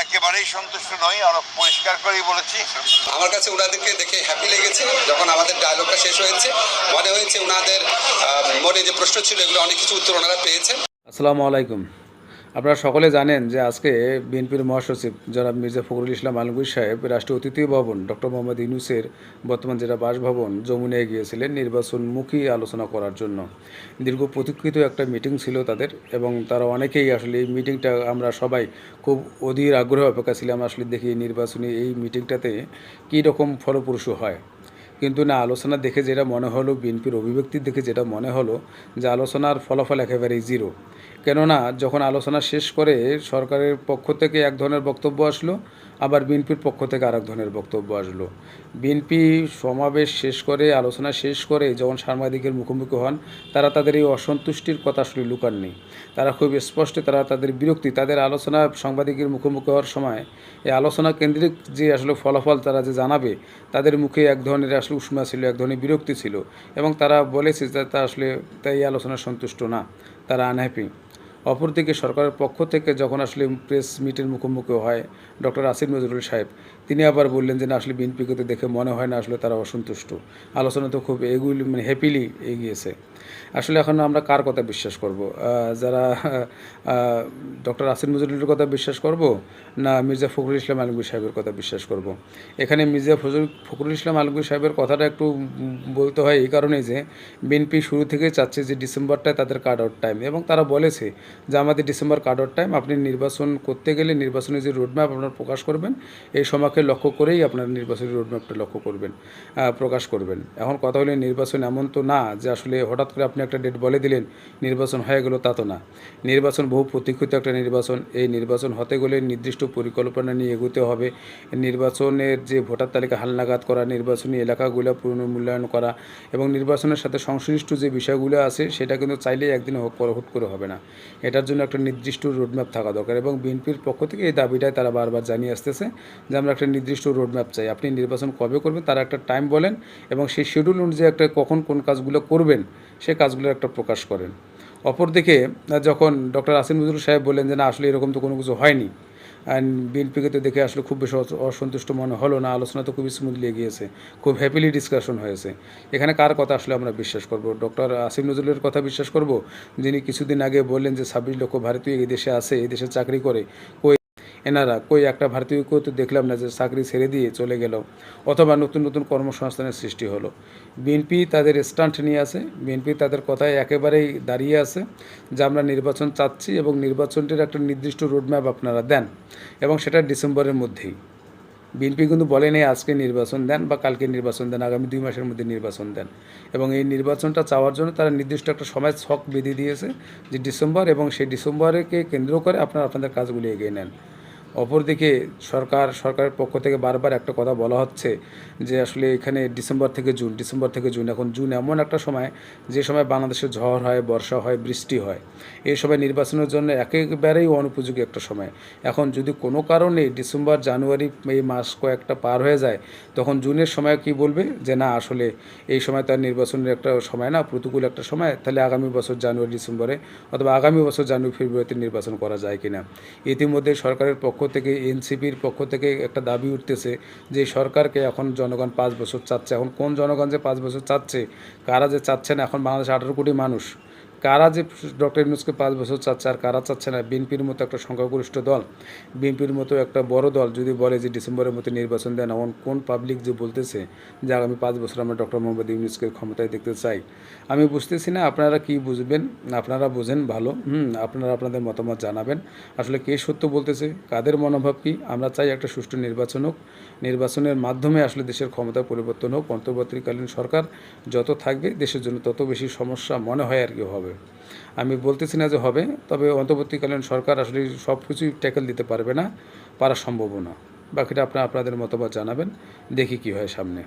একেবারেই সন্তুষ্ট নই আমরা পরিষ্কার করেই বলেছি। আমার কাছে ওনাদেরকে দেখে হ্যাপি লেগেছে যখন আমাদের ডায়লগটা শেষ হয়েছে। মনে হয়েছে ওনাদের আহ, মনে যে প্রশ্ন ছিল এগুলো অনেক কিছু উত্তর ওনারা পেয়েছেন। আসসালামু আলাইকুম। আপনারা সকলে জানেন যে আজকে বিএনপির মহাসচিব জনাব মির্জা ফখরুল ইসলাম আলমগীর সাহেব রাষ্ট্রীয় অতিথি ভবন ডক্টর মোহাম্মদ ইউনুসের বর্তমান যেটা বাসভবন যমুনায় গিয়েছিলেন নির্বাচনমুখী আলোচনা করার জন্য। দীর্ঘ প্রতীক্ষিত একটা মিটিং ছিল তাদের এবং তারা অনেকেই আসলে এই মিটিংটা আমরা সবাই খুব অধীর আগ্রহ অপেক্ষা ছিলাম আসলে দেখি নির্বাচনী এই মিটিংটাতে কী রকম ফলপ্রসূ হয়। কিন্তু না, আলোচনা দেখে যেটা মনে হলো, বিএনপির অভিব্যক্তি দেখে যেটা মনে হলো, যে আলোচনার ফলাফল একেবারেই জিরো। কেননা যখন আলোচনা শেষ করে সরকারের পক্ষ থেকে এক ধরনের বক্তব্য আসলো, আবার বিএনপির পক্ষ থেকে আরেক ধরনের বক্তব্য আসলো। বিএনপি সমাবেশ শেষ করে, আলোচনা শেষ করে যখন সাংবাদিকের মুখোমুখি হন, তারা তাদের এই অসন্তুষ্টির কথা আসলে লুকাননি। তারা খুব স্পষ্ট তারা তাদের বিরক্তি, তাদের আলোচনা সাংবাদিকের মুখোমুখি হওয়ার সময় এই আলোচনা কেন্দ্রিক যে আসলে ফলাফল তারা যে জানাবে, তাদের মুখে এক ধরনের আসলে উষ্মা ছিল, এক ধরনের বিরক্তি ছিল এবং তারা বলেছে যে তা আসলে, তাই আলোচনা সন্তুষ্ট না, তারা আনহ্যাপি অপরদিকে সরকারের পক্ষ থেকে যখন আসলে প্রেস মিটের মুখোমুখি হয়, ডক্টর আসিফ নজরুল সাহেব, তিনি আবার বললেন যে, না, আসলে বিএনপিকে দেখে মনে হয় না আসলে তারা অসন্তুষ্ট। আলোচনা তো খুব এগুলি মানে হ্যাপিলি এগিয়েছে। আসলে এখন আমরা কার কথা বিশ্বাস করব? যারা ডক্টর আসিফ নজরুলের কথা বিশ্বাস করব, না মির্জা ফখরুল ইসলাম আলমগীর সাহেবের কথা বিশ্বাস করব? এখানে মির্জা ফজল ফখরুল ইসলাম আলমগীর সাহেবের কথাটা একটু বলতে হয় এই কারণেই যে, বিএনপি শুরু থেকে চাচ্ছে যে, ডিসেম্বরটায় তাদের কাট আউট টাইম এবং তারা বলেছে যে আমাদের ডিসেম্বর আউট টাইম আপনি নির্বাচন করতে গেলে নির্বাচনের যে রোডম্যাপ আপনার প্রকাশ করবেন, এই সময়কে লক্ষ্য করেই আপনার নির্বাচনী রোডম্যাপটা লক্ষ্য করবেন প্রকাশ করবেন। এখন কথা হলে নির্বাচন এমন তো না যে আসলে হঠাৎ করে আপনি একটা ডেট বলে দিলেন, নির্বাচন হয়ে গেল তা তো না। নির্বাচন বহু প্রতীক্ষিত একটা নির্বাচন, এই নির্বাচন হতে গেলে নির্দিষ্ট পরিকল্পনা নিয়ে এগোতে হবে। নির্বাচনের যে ভোটার তালিকা হালনাগাদ করা, নির্বাচনী এলাকাগুলো পুনর্মূল্যায়ন করা এবং নির্বাচনের সাথে সংশ্লিষ্ট যে বিষয়গুলো আছে, সেটা কিন্তু চাইলেই একদিন হুট করে হবে না। এটার জন্য একটা নির্দিষ্ট রোডম্যাপ থাকা দরকার এবং বিএনপির পক্ষ থেকে এই দাবিটাই তারা বারবার জানিয়ে আসতেছে যে আমরা একটা নির্দিষ্ট রোডম্যাপ চাই। আপনি নির্বাচন কবে করবেন তারা একটা টাইম বলেন এবং সেই শিডিউল অনুযায়ী একটা কখন কোন কাজগুলো করবেন সে কাজগুলোর একটা প্রকাশ করেন। অপরদিকে যখন ডক্টর আসিন নজরুল সাহেব বললেন যে না, আসলে এরকম তো কোনো কিছু হয়নি অ্যান্ড বিএনপিকে তো দেখে আসলে খুব বেশি অস- অসন্তুষ্ট মনে হলো না, আলোচনা তো খুবই স্মুথলি এগিয়েছে, খুব হ্যাপিলি ডিসকাশন হয়েছে। এখানে কার কথা আসলে আমরা বিশ্বাস করব? ডক্টর আসিম নজরুলের কথা বিশ্বাস করব? যিনি কিছুদিন আগে বললেন যে ছাব্বিশ লক্ষ ভারতীয় এই দেশে আছে এই দেশে চাকরি করে, কই এনারা, কই একটা ভারতীয়কেও তো দেখলাম না যে চাকরি ছেড়ে দিয়ে চলে গেল, অথবা নতুন নতুন কর্মসংস্থানের সৃষ্টি হলো। বিএনপি তাদের স্টান্ট নিয়ে আছে, বিএনপি তাদের কথায় একেবারেই দাঁড়িয়ে আছে যে আমরা নির্বাচন চাচ্ছি এবং নির্বাচনটির একটা নির্দিষ্ট রোডম্যাপ আপনারা দেন, এবং সেটা ডিসেম্বরের মধ্যেই। বিএনপি কিন্তু বলেনি আজকে নির্বাচন দেন বা কালকে নির্বাচন দেন, আগামী দুই মাসের মধ্যে নির্বাচন দেন। এবং এই নির্বাচনটা চাওয়ার জন্য তারা নির্দিষ্ট একটা সময় ছক বেঁধে দিয়েছে যে ডিসেম্বর এবং সেই ডিসেম্বরকে কেন্দ্র করে আপনারা আপনাদের কাজগুলি এগিয়ে নেন। অপরদিকে সরকার, সরকারের পক্ষ থেকে বারবার একটা কথা বলা হচ্ছে যে আসলে এখানে ডিসেম্বর থেকে জুন, ডিসেম্বর থেকে জুন। এখন জুন এমন একটা সময়, যে সময় বাংলাদেশে ঝড় হয়, বর্ষা হয়, বৃষ্টি হয়। এই সময় নির্বাচনের জন্য একেবারেই অনুপযোগী একটা সময়। এখন যদি কোনো কারণে ডিসেম্বর, জানুয়ারি এই মাস কয়েকটা পার হয়ে যায়, তখন জুনের সময় কি বলবে? যে না, আসলে এই সময় তার নির্বাচনের একটা সময় না, প্রতিকূল একটা সময়, তাহলে আগামী বছর জানুয়ারি, ডিসেম্বরে অথবা আগামী বছর জানুয়ারি, ফেব্রুয়ারিতে নির্বাচন করা যায় কিনা? ইতিমধ্যে সরকারের পক্ষ থেকে, এনসিপির পক্ষ থেকে একটা দাবি উঠতেছে যে সরকারকে এখন জনগণ পাঁচ বছর চাচ্ছে। এখন কোন জনগণ যে পাঁচ বছর চাচ্ছে, কারা যে চাচ্ছে না এখন বাংলাদেশে আঠারো কোটি মানুষ। কারা যে ডক্টর ইউনুসকে পাঁচ বছর চাচ্ছে আর কারা চাচ্ছে না, বিএনপির মতো একটা সংখ্যাগরিষ্ঠ দল, বিএনপির মতো একটা বড় দল যদি বলে যে ডিসেম্বরের মধ্যে নির্বাচন দেন এমন কোন পাবলিক যে বলতেছে যে আগামী পাঁচ বছর আমরা ডক্টর মোহাম্মদ ইউনুসকে ক্ষমতায় দেখতে চাই? আমি বুঝতেছি না, আপনারা কি বুঝবেন? আপনারা বোঝেন ভালো, হুম, আপনারা আপনাদের মতামত জানাবেন। আসলে কে সত্য বলতেছে? কাদের মনোভাব কি? আমরা চাই একটা সুষ্ঠু নির্বাচন হোক, নির্বাচনের মাধ্যমে আসলে দেশের ক্ষমতা পরিবর্তন হোক, অন্তর্বর্তীকালীন সরকার যত থাকবে, দেশের জন্য তত বেশি সমস্যা মনে হয় আর কি হবে। আমি বলতেছি না যে হবে, তবে অন্তর্বর্তীকালীন সরকার আসলে সব কিছুই ট্যাকেল দিতে পারবে না, পারা সম্ভব না। বাকিটা আপনারা আপনাদের মতামত জানাবেন, দেখি কি হয় সামনে।